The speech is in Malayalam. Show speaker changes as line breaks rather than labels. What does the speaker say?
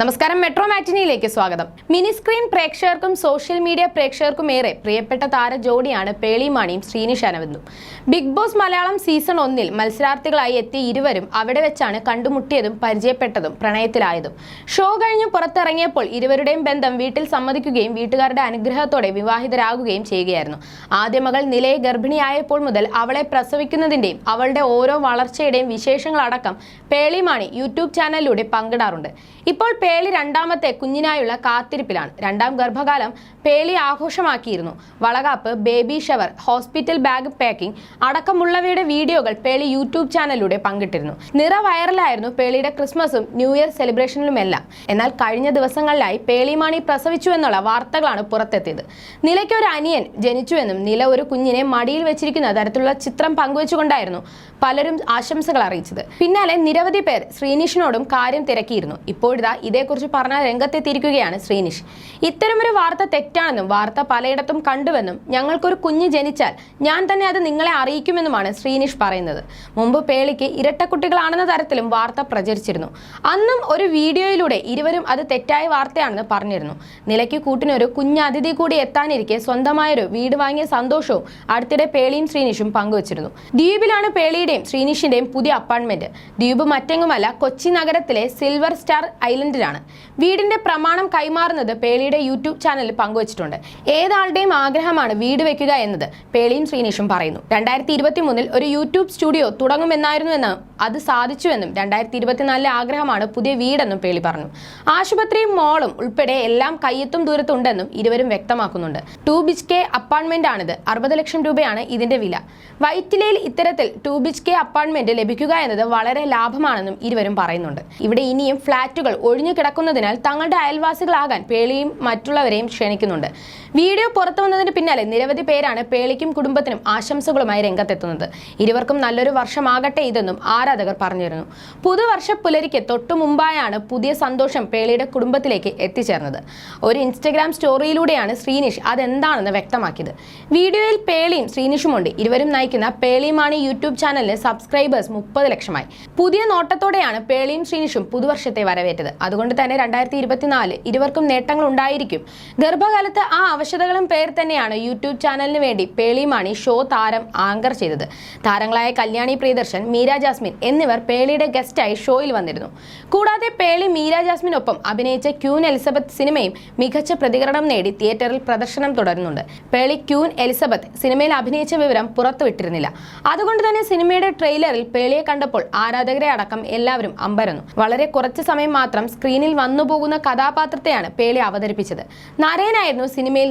നമസ്കാരം മെട്രോ മാറ്റിനിയിലേക്ക് സ്വാഗതം. മിനി സ്ക്രീൻ പ്രേക്ഷകർക്കും സോഷ്യൽ മീഡിയ പ്രേക്ഷകർക്കും ഏറെ പ്രിയപ്പെട്ട താര ജോഡിയാണ് പേളിമാണിയും ശ്രീനിഷ് അനവിന്ദും. ബിഗ് ബോസ് മലയാളം സീസൺ ഒന്നിൽ മത്സരാർത്ഥികളായി എത്തിയ ഇരുവരും അവിടെ വെച്ചാണ് കണ്ടുമുട്ടിയതും പരിചയപ്പെട്ടതും പ്രണയത്തിലായതും. ഷോ കഴിഞ്ഞ് പുറത്തിറങ്ങിയപ്പോൾ ഇരുവരുടെയും ബന്ധം വീട്ടിൽ സമ്മതിക്കുകയും വീട്ടുകാരുടെ അനുഗ്രഹത്തോടെ വിവാഹിതരാകുകയും ചെയ്യുകയായിരുന്നു. ആദ്യ മകൾ നിലയെ ഗർഭിണിയായപ്പോൾ മുതൽ അവളെ പ്രസവിക്കുന്നതിന്റെയും അവളുടെ ഓരോ വളർച്ചയുടെയും വിശേഷങ്ങളടക്കം പേളിമാണി യൂട്യൂബ് ചാനലിലൂടെ പങ്കിടാറുണ്ട്. ഇപ്പോൾ പേളി രണ്ടാമത്തെ കുഞ്ഞിനായുള്ള കാത്തിരിപ്പിലാണ്. രണ്ടാം ഗർഭകാലം പേളി ആഘോഷമാക്കിയിരുന്നു. Valakappu baby shower hospital bag packing അടക്കമുള്ളവയുടെ വീഡിയോകൾ പേളി യൂട്യൂബ് ചാനലിലൂടെ പങ്കിട്ടിരുന്നു. നിറ വൈറലായിരുന്നു പേളിയുടെ ക്രിസ്മസും ന്യൂ ഇയർ സെലിബ്രേഷനിലുമെല്ലാം. എന്നാൽ കഴിഞ്ഞ ദിവസങ്ങളിലായി പേളിമാണി പ്രസവിച്ചു എന്നുള്ള വാർത്തകളാണ് പുറത്തെത്തിയത്. നിലയ്ക്ക് ഒരു അനിയൻ ജനിച്ചുവെന്നും നില ഒരു കുഞ്ഞിനെ മടിയിൽ വെച്ചിരിക്കുന്ന തരത്തിലുള്ള ചിത്രം പങ്കുവച്ചുകൊണ്ടായിരുന്നു പലരും ആശംസകൾ അറിയിച്ചത്. പിന്നാലെ നിരവധി പേർ ശ്രീനിഷിനോടും കാര്യം തിരക്കിയിരുന്നു. ഇപ്പോഴിതാ ഇതേക്കുറിച്ച് പറഞ്ഞ രംഗത്തെത്തിയിരിക്കുകയാണ് ശ്രീനിഷ്. ഇത്തരമൊരു വാർത്ത തെറ്റാണെന്നും വാർത്ത പലയിടത്തും കണ്ടുവെന്നും ഞങ്ങൾക്കൊരു കുഞ്ഞ് ജനിച്ചാൽ ഞാൻ തന്നെ അത് നിങ്ങളെ അറിയിക്കുമെന്നുമാണ് ശ്രീനിഷ് പറയുന്നത്. മുമ്പ് പേളിക്ക് ഇരട്ടക്കുട്ടികളാണെന്ന തരത്തിലും വാർത്ത പ്രചരിച്ചിരുന്നു. അന്നും ഒരു വീഡിയോയിലൂടെ ഇരുവരും അത് തെറ്റായ വാർത്തയാണെന്ന് പറഞ്ഞിരുന്നു. നിലയ്ക്ക് കൂട്ടിനൊരു കുഞ്ഞ് അതിഥി കൂടി എത്താനിരിക്കെ സ്വന്തമായൊരു വീട് വാങ്ങിയ സന്തോഷവും അടുത്തിടെ പേളിയും ശ്രീനിഷും പങ്കുവച്ചിരുന്നു. ദ്വീപിലാണ് പേളിയുടെയും ശ്രീനിഷിന്റെയും പുതിയ അപ്പാർട്ട്മെന്റ് ദ്വീപ് മറ്റെങ്ങുമല്ല കൊച്ചി നഗരത്തിലെ സിൽവർ സ്റ്റാർ ഐലൻഡിലാണ് വീടിന്റെ പ്രമാണം കൈമാറുന്നത് പേളിയുടെ യൂട്യൂബ് ചാനലിൽ പങ്കുവച്ചിട്ടുണ്ട്. ഏതാളുടെയും ആഗ്രഹമാണ് വീട് വെക്കുക എന്നത് പേളിയും ശ്രീനിഷും പറയുന്നു. രണ്ടായിരത്തി ഇരുപത്തി മൂന്നിൽ ഒരു യൂട്യൂബ് സ്റ്റുഡിയോ തുടങ്ങുമെന്നായിരുന്നുവെന്ന് അത് സാധിച്ചുവെന്നും രണ്ടായിരത്തി ഇരുപത്തിനാലിലെ ആഗ്രഹമാണ് പുതിയ വീടെന്നും പേളി പറഞ്ഞു. ആശുപത്രിയും മോളും ഉൾപ്പെടെ എല്ലാം കയ്യെത്തും ദൂരത്തുണ്ടെന്നും ഇരുവരും വ്യക്തമാക്കുന്നുണ്ട്. ടു ബിച്ച് കെ അപ്പാർട്ട്മെന്റ് ആണിത്. അറുപത് ലക്ഷം രൂപയാണ് ഇതിന്റെ വില. വൈറ്റിലയിൽ ഇത്തരത്തിൽ ടു ബിച്ച് കെ അപ്പാർട്ട്മെന്റ് ലഭിക്കുക എന്നത് വളരെ ലാഭമാണെന്നും ഇരുവരും പറയുന്നുണ്ട്. ഇവിടെ ഇനിയും ഫ്ളാറ്റുകൾ ഒഴിഞ്ഞു കിടക്കുന്നതിനാൽ തങ്ങളുടെ അയൽവാസികളാകാൻ പേളിയും മറ്റുള്ളവരെയും ക്ഷണിക്കുന്നുണ്ട്. വീഡിയോ പുറത്തു വന്നതിന് പിന്നാലെ നിരവധി പേരാണ് പേളിക്കും കുടുംബത്തിനും ആശംസകളുമായി രംഗത്തെത്തുന്നത്. ഇരുവർക്കും നല്ലൊരു വർഷമാകട്ടെ ഇതെന്നും ആരാധകർ പറഞ്ഞിരുന്നു പുതുവർഷ പുലരിക്ക് തൊട്ടു മുമ്പായാണ് പുതിയ സന്തോഷം പേളിയുടെ കുടുംബത്തിലേക്ക് എത്തിച്ചേർന്നത്. ഒരു ഇൻസ്റ്റഗ്രാം സ്റ്റോറിയിലൂടെയാണ് ശ്രീനിഷ് അതെന്താണെന്ന് വ്യക്തമാക്കിയത്. വീഡിയോയിൽ പേളിയും ശ്രീനിഷുമുണ്ട്. ഇരുവരും നയിക്കുന്ന പേളിയുമാണ് യൂട്യൂബ് ചാനലിന് സബ്സ്ക്രൈബേഴ്സ് മുപ്പത് ലക്ഷമായി. പുതിയ നോട്ടത്തോടെയാണ് പേളിയും ശ്രീനിഷും പുതുവർഷത്തെ വരവേറ്റത്. അതുകൊണ്ട് തന്നെ രണ്ടായിരത്തി ഇരുപത്തിനാല് ഇരുവർക്കും നേട്ടങ്ങൾ ഉണ്ടായിരിക്കും ഗർഭകാലത്ത് ആ അവശതകളും പേർ തന്നെയാണ് യൂട്യൂബ് ചാനലിന് വേണ്ടി പേളിമാണി ഷോ താരം ആങ്കർ ചെയ്തത്. താരങ്ങളായ കല്യാണി പ്രിയദർശൻ മീര ജാസ്മിൻ എന്നിവർ പേളിയുടെ ഗസ്റ്റായി ഷോയിൽ വന്നിരുന്നു. കൂടാതെ പേളി മീര ജാസ്മിനൊപ്പം അഭിനയിച്ച ക്യൂൻ എലിസബത്ത് സിനിമയും മികച്ച പ്രതികരണം നേടി തിയേറ്ററിൽ പ്രദർശനം തുടരുന്നുണ്ട്. പേളി ക്യൂൻ എലിസബത്ത് സിനിമയിൽ അഭിനയിച്ച വിവരം പുറത്തുവിട്ടിരുന്നില്ല. അതുകൊണ്ട് തന്നെ സിനിമയുടെ ട്രെയിലറിൽ പേളിയെ കണ്ടപ്പോൾ ആരാധകരെ അടക്കം എല്ലാവരും അമ്പരന്നു. വളരെ കുറച്ച് സമയം മാത്രം സ്ക്രീനിൽ വന്നുപോകുന്ന കഥാപാത്രത്തെയാണ് പേളി അവതരിപ്പിച്ചത്. നരേനായിരുന്നു സിനിമയിൽ